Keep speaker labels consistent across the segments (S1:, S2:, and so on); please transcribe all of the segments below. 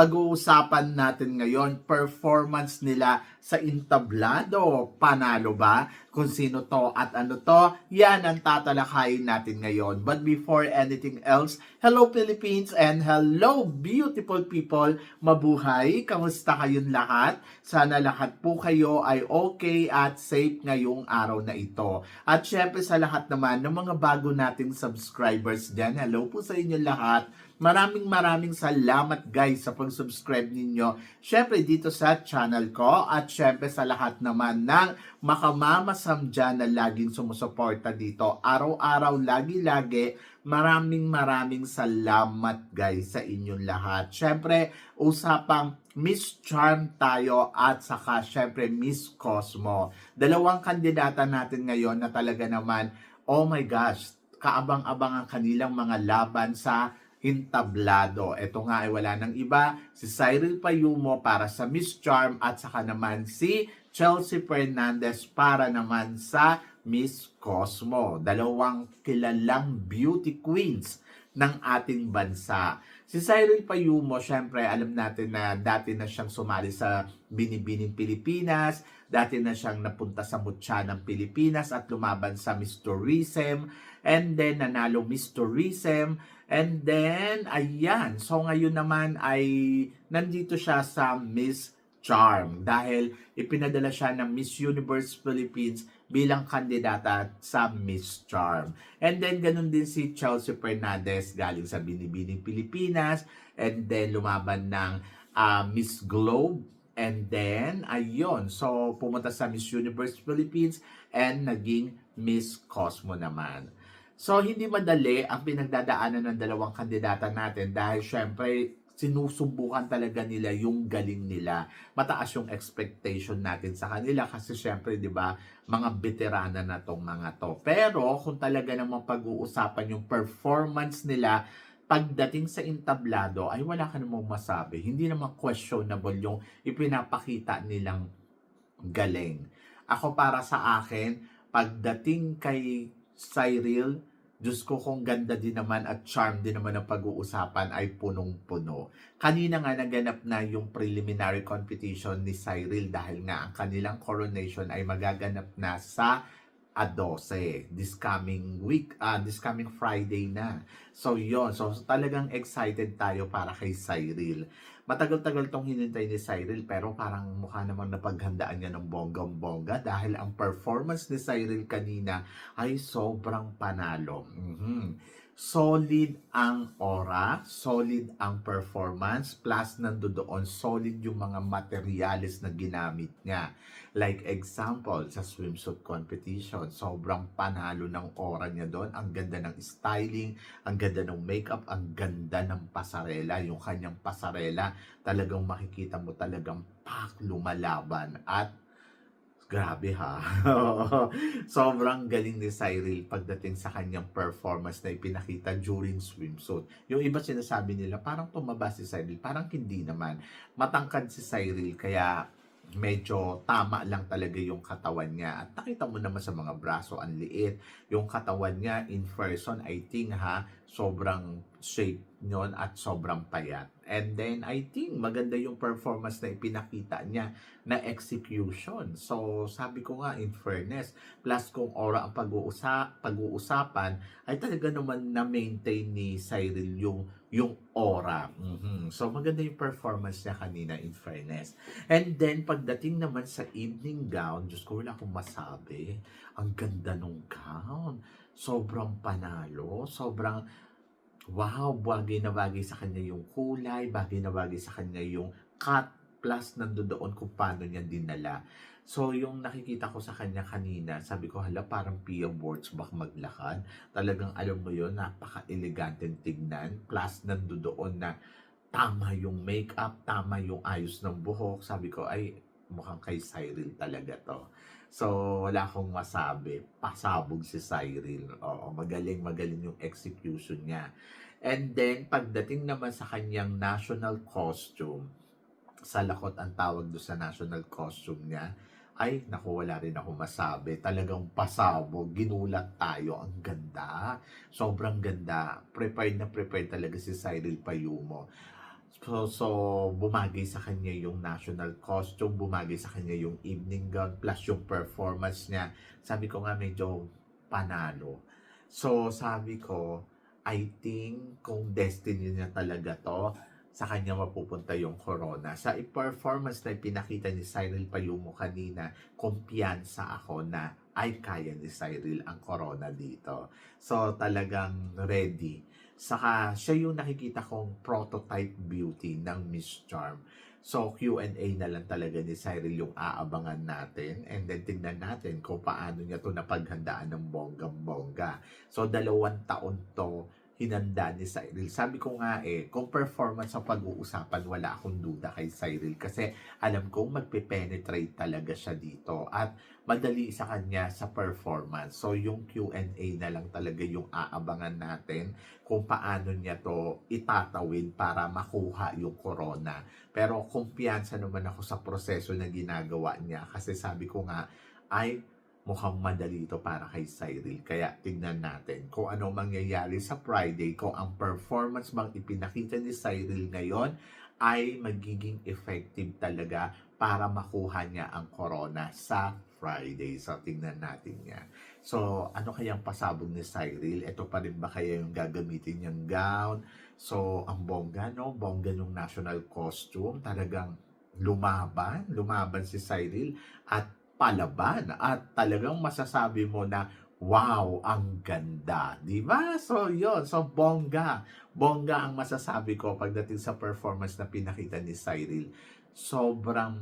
S1: Pag-uusapan natin ngayon, performance nila sa intablado. Panalo ba? Kung sino to at ano to, yan ang tatalakayin natin ngayon. But before anything else, hello Philippines and hello beautiful people. Mabuhay! Kamusta kayong lahat? Sana lahat po kayo ay okay at safe ngayong araw na ito. At syempre sa lahat naman ng mga bago nating subscribers dyan, hello po sa inyo lahat. Maraming maraming salamat guys sa pag-subscribe ninyo. Syempre dito sa channel ko at syempre sa lahat naman ng makamamasam dyan na laging sumusuporta dito. Araw-araw, lagi-lagi, maraming maraming salamat guys sa inyong lahat. Syempre, usapang Miss Charm tayo at saka syempre Miss Cosmo. Dalawang kandidata natin ngayon na talaga naman, oh my gosh, kaabang-abang ang kanilang mga laban sa hintablado. Ito nga ay wala ng iba, si Cyril Payumo para sa Miss Charm at saka naman si Chelsea Fernandez para naman sa Miss Cosmo. Dalawang kilalang beauty queens ng ating bansa. Si Cyril Payumo, syempre alam natin na dati na siyang sumali sa Binibining Pilipinas, dati na siyang napunta sa Mutya ng Pilipinas at lumaban sa Miss Tourism, and then nanalo Miss Tourism, and then ayan, so ngayon naman ay nandito siya sa Miss Charm dahil ipinadala siya ng Miss Universe Philippines bilang kandidata sa Miss Charm. And then ganun din si Chelsea Fernandez galing sa Binibining Pilipinas and then lumaban ng ah, Miss Globe and then ayun, so pumunta sa Miss Universe Philippines and naging Miss Cosmo naman. So, hindi madali ang pinagdadaanan ng dalawang kandidata natin dahil syempre, sinusubukan talaga nila yung galing nila. Mataas yung expectation natin sa kanila kasi syempre, di ba, mga veterana na tong mga to. Pero, kung talaga namang pag-uusapan yung performance nila, pagdating sa intablado, ay wala ka namang masabi. Hindi naman questionable yung ipinapakita nilang galing. Ako para sa akin, pagdating kay Cyril, Diyos ko kung ganda din naman at charm din naman ang pag-uusapan ay punong-puno. Kanina nga naganap na yung preliminary competition ni Cyril dahil nga ang kanilang coronation ay magaganap na sa A12 this coming week, ah this coming Friday na. So yon so talagang excited tayo para kay Cyril. Matagal-tagal tong hinintay ni Cyril pero parang mukha namang napaghandaan niya ng bonggang-bongga dahil ang performance ni Cyril kanina ay sobrang panalo. Mhm. Solid ang aura, solid ang performance, plus nandoon solid yung mga materials na ginamit niya. Like example, sa swimsuit competition, sobrang panalo ng aura niya doon. Ang ganda ng styling, ang ganda ng makeup, ang ganda ng pasarela. Yung kanyang pasarela, talagang makikita mo talagang pak lumalaban. At Grabe ha. Sobrang galing ni Cyril pagdating sa kanyang performance na ipinakita during swimsuit. Yung iba sinasabi nila, parang tumaba si Cyril. Parang hindi naman. Matangkad si Cyril, kaya medyo tama lang talaga yung katawan niya. At nakita mo naman sa mga braso, ang liit. Yung katawan niya, in person, I think ha, sobrang shape nyon at sobrang payat. And then, I think maganda yung performance na ipinakita niya na execution. So, sabi ko nga, in fairness, plus kung aura ang pag-uusa, pag-uusapan, ay talaga naman na-maintain ni Cyril yung, yung aura. Mhm. So, maganda yung performance niya kanina, in fairness. And then, pagdating naman sa evening gown, Diyos ko, wala akong masabi. Ang ganda nung gown. Sobrang panalo. Sobrang wow, bagay na bagay sa kanya yung kulay, bagay na bagay sa kanya yung cut, plus nandoon kung paano niya dinala. So, yung nakikita ko sa kanya kanina, sabi ko, hala, parang Pia bak maglakad. Talagang alam mo yun, napaka-elegante tignan. Plus, nandoon na tama yung makeup, tama yung ayos ng buhok. Sabi ko, ay, mukhang kay Cyril talaga to. So, wala akong masabi. Pasabog si Cyril. Oo, magaling, magaling yung execution niya. And then, pagdating naman sa kanyang national costume, sa lakot ang tawag doon sa national costume niya, ay, naku, wala rin ako masabi. Talagang pasabog, ginulat tayo. Ang ganda. Sobrang ganda. Prepared na prepared talaga si Cyril Payumo. So, bumagay sa kanya yung national costume, bumagay sa kanya yung evening gown, plus yung performance niya. Sabi ko nga medyo panalo. So, sabi ko, I think kung destiny niya talaga to, sa kanya mapupunta yung corona. Sa performance na pinakita ni Cyril Payumo kanina, kumpiyansa ako na ay kaya ni Cyril ang corona dito. So talagang ready. Saka siya yung nakikita kong prototype beauty ng Miss Charm. So Q&A na lang talaga ni Cyril yung aabangan natin and then tingnan natin kung paano niya to napaghandaan ng bonggang-bongga. So dalawang taon to hinanda ni Cyril. Sabi ko nga eh, kung performance ang pag-uusapan, wala akong duda kay Cyril kasi alam kong magpe-penetrate talaga siya dito at madali sa kanya sa performance. So yung Q&A na lang talaga yung aabangan natin kung paano niya to itatawid para makuha yung corona. Pero kumpiyansa naman ako sa proseso na ginagawa niya kasi sabi ko nga ay mukhang madali ito para kay Cyril. Kaya tignan natin kung ano mangyayari sa Friday, kung ang performance bang ipinakita ni Cyril ngayon ay magiging effective talaga para makuha niya ang corona sa Friday. So, tingnan natin yan. So, ano kayang pasabog ni Cyril? Ito pa rin ba kaya yung gagamitin niyang gown? So, ang bongga, no? Bongga yung national costume. Talagang lumaban. Lumaban si Cyril. At palaban at talagang masasabi mo na wow, ang ganda. Di ba? So, yon So, bongga. Bongga ang masasabi ko pagdating sa performance na pinakita ni Cyril. Sobrang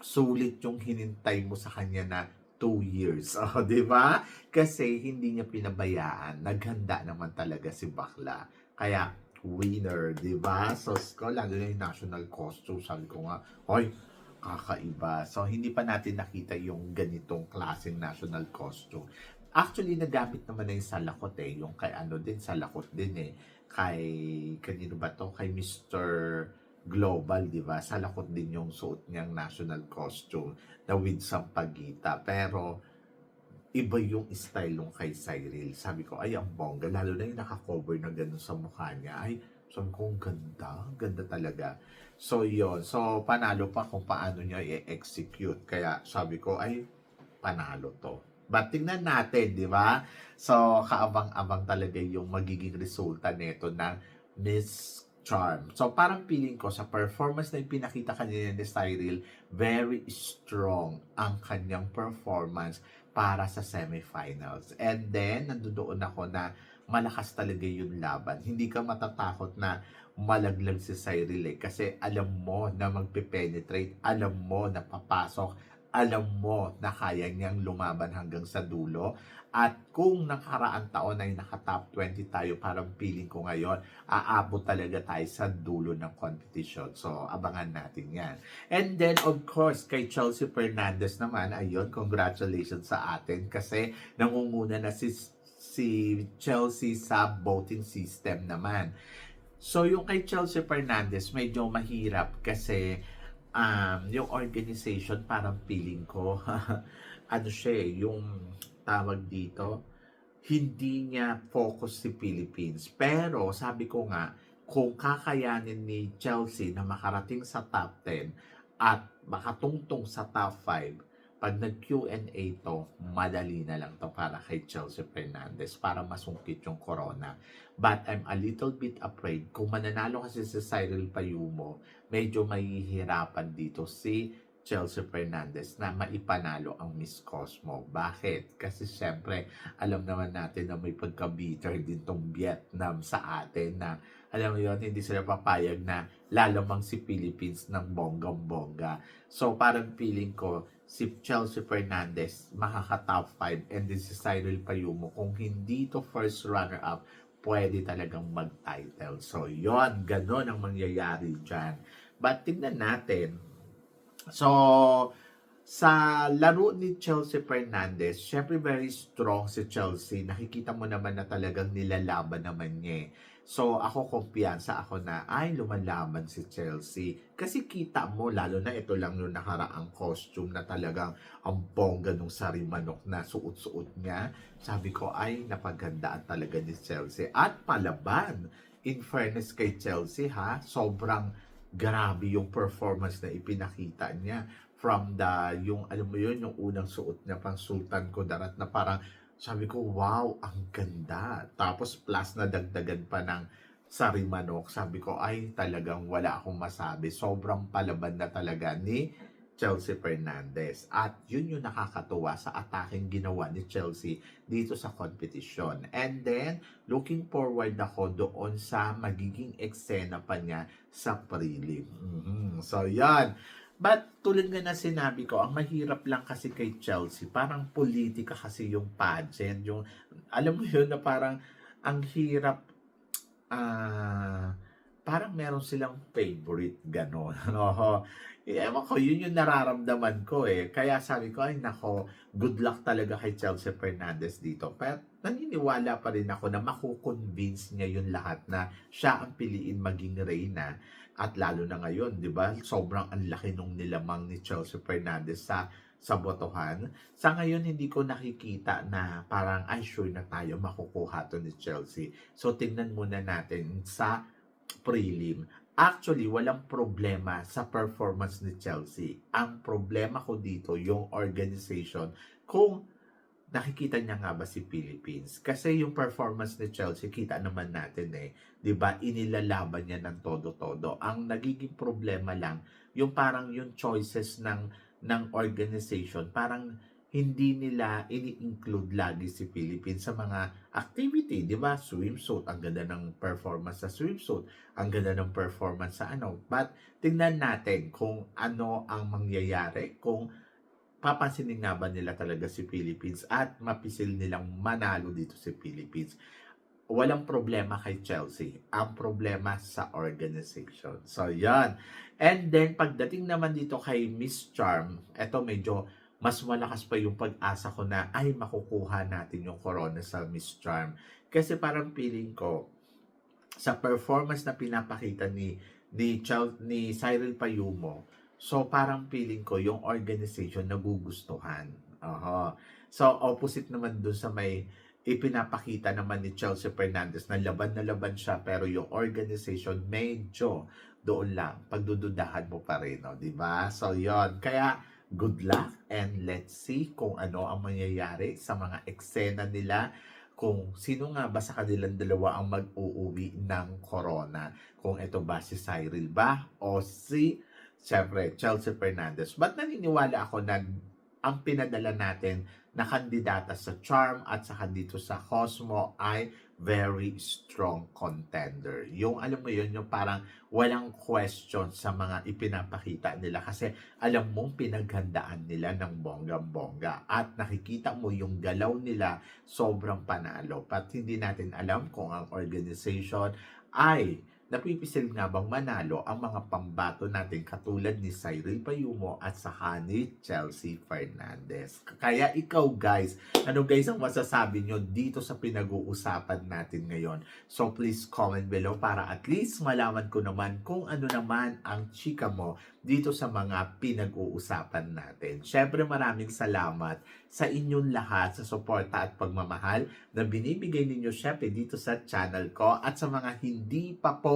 S1: sulit yung hinintay mo sa kanya na two years. Oh, di ba? Kasi hindi niya pinabayaan. Naghanda naman talaga si Bakla. Kaya, winner, di ba? So, ko, lalo na yung national costume. Sabi ko nga, hoy, kakaiba. So, hindi pa natin nakita yung ganitong klaseng national costume. Actually, nagamit naman na yung salakot eh. Yung kay ano din, salakot din eh. Kay, kanino ba to? Kay Mr. Global, di ba? Salakot din yung suot niyang national costume na with sampagita. Pero, iba yung style nung kay Cyril. Sabi ko, ay, ang bongga. Lalo na yung nakakover na ganun sa mukha niya. Ay, sabi ko, ganda. Ganda talaga. So, yon So, panalo pa kung paano niya i-execute. Kaya, sabi ko, ay, panalo to. But tingnan natin, di ba? So, kaabang-abang talaga yung magiging resulta nito ng Miss Charm. So, parang feeling ko sa performance na pinakita kanina ni Cyril, very strong ang kanyang performance para sa semifinals. And then, nandoon ako na malakas talaga yung laban. Hindi ka matatakot na malaglag si Cyril eh. Kasi alam mo na magpe-penetrate, alam mo na papasok, alam mo na kaya niyang lumaban hanggang sa dulo. At kung nakaraan taon ay naka-top 20 tayo, parang feeling ko ngayon, aabot talaga tayo sa dulo ng competition. So, abangan natin yan. And then, of course, kay Chelsea Fernandez naman, ayun, congratulations sa atin kasi nangunguna na si, si Chelsea sa voting system naman. So, yung kay Chelsea Fernandez, medyo mahirap kasi um, yung organization, parang feeling ko, ano siya eh, yung tawag dito, hindi niya focus si Philippines. Pero, sabi ko nga, kung kakayanin ni Chelsea na makarating sa top 10 at makatungtong sa top 5, pag nag-Q&A to, madali na lang to para kay Chelsea Fernandez para masungkit yung corona. But I'm a little bit afraid kung mananalo kasi si Cyril Payumo, medyo mahihirapan dito si Chelsea Fernandez na maipanalo ang Miss Cosmo. Bakit? Kasi syempre, alam naman natin na may pagka-bitter din tong Vietnam sa atin na alam mo yun, hindi sila papayag na lalamang si Philippines ng bonggang-bongga. So parang feeling ko, si Chelsea Fernandez makaka-top 5 and this is Cyril Payumo. Kung hindi to first runner-up, pwede talagang mag-title. So yon ganun ang mangyayari dyan. But tignan natin, So, sa laro ni Chelsea Fernandez, syempre very strong si Chelsea. Nakikita mo naman na talagang nilalaban naman niya. eh. So ako kumpiyansa ako na ay lumalaban si Chelsea. Kasi kita mo, lalo na ito lang yung nakaraang costume na talagang ang bongga nung sarimanok na suot-suot niya. Sabi ko ay napagandaan talaga ni Chelsea. At palaban, in fairness kay Chelsea ha, sobrang grabe yung performance na ipinakita niya from the, yung alam mo yun, yung unang suot niya pang Sultan Kudarat na parang sabi ko, wow, ang ganda. Tapos plus na dagdagan pa ng sarimanok. Sabi ko, ay talagang wala akong masabi. Sobrang palaban na talaga ni Chelsea Fernandez. At yun yung nakakatuwa sa ataking ginawa ni Chelsea dito sa competition. And then, looking forward ako doon sa magiging eksena pa niya sa prelim. Mhm. So, yan. But tulad nga na sinabi ko, ang mahirap lang kasi kay Chelsea, parang politika kasi yung pageant, yung alam mo yun na parang ang hirap ah parang meron silang favorite gano'n. Ano, ewan ko, yun yung nararamdaman ko eh. Kaya sabi ko, ay nako, good luck talaga kay Chelsea Fernandez dito. Pero naniniwala pa rin ako na makukonvince niya yung lahat na siya ang piliin maging reyna. At lalo na ngayon, di ba? Sobrang ang laki nung nilamang ni Chelsea Fernandez sa sa botohan. Sa ngayon, hindi ko nakikita na parang, ay sure na tayo makukuha to ni Chelsea. So, tingnan muna natin sa prelim. Actually, walang problema sa performance ni Chelsea. Ang problema ko dito, yung organization, kung nakikita niya nga ba si Philippines? Kasi yung performance ni Chelsea, kita naman natin eh. 'di ba Inilalaban niya ng todo-todo. Ang nagiging problema lang, yung parang yung choices ng ng organization, parang hindi nila ini-include lagi si Philippines sa mga activity, 'di ba? Swimsuit, ang ganda ng performance sa swimsuit, ang ganda ng performance sa ano. But tingnan natin kung ano ang mangyayari kung papansinin nga ba nila talaga si Philippines at mapisil nilang manalo dito si Philippines. Walang problema kay Chelsea. Ang problema sa organization. So, yan. And then, pagdating naman dito kay Miss Charm, eto medyo mas malakas pa yung pag-asa ko na ay makukuha natin yung corona sa Miss Charm. Kasi parang feeling ko sa performance na pinapakita ni ni Chel- ni Cyril Payumo, so parang feeling ko yung organization nagugustuhan. Aha. So opposite naman dun sa may ipinapakita naman ni Chelsea Fernandez na laban na laban siya pero yung organization medyo doon lang pagdududahan mo pa rin, no? 'di ba? So 'yon. Kaya good luck and let's see kung ano ang mangyayari sa mga eksena nila kung sino nga ba sa kanilang dalawa ang mag-uuwi ng corona. Kung ito ba si Cyril ba o si, syempre, Chelsea Fernandez. But naniniwala ako na ang pinadala natin na kandidata sa Charm at saka dito sa Cosmo ay very strong contender. Yung alam mo yun, yung parang walang question sa mga ipinapakita nila kasi alam mong pinaghandaan nila ng bonggang-bongga at nakikita mo yung galaw nila sobrang panalo. Pat hindi natin alam kung ang organization ay napipisil nga bang manalo ang mga pambato natin katulad ni Cyril Payumo at saka ni Chelsea Fernandez. Kaya ikaw guys, ano guys ang masasabi nyo dito sa pinag-uusapan natin ngayon? So please comment below para at least malaman ko naman kung ano naman ang chika mo dito sa mga pinag-uusapan natin. Syempre maraming salamat sa inyong lahat sa suporta at pagmamahal na binibigay ninyo syempre dito sa channel ko at sa mga hindi pa po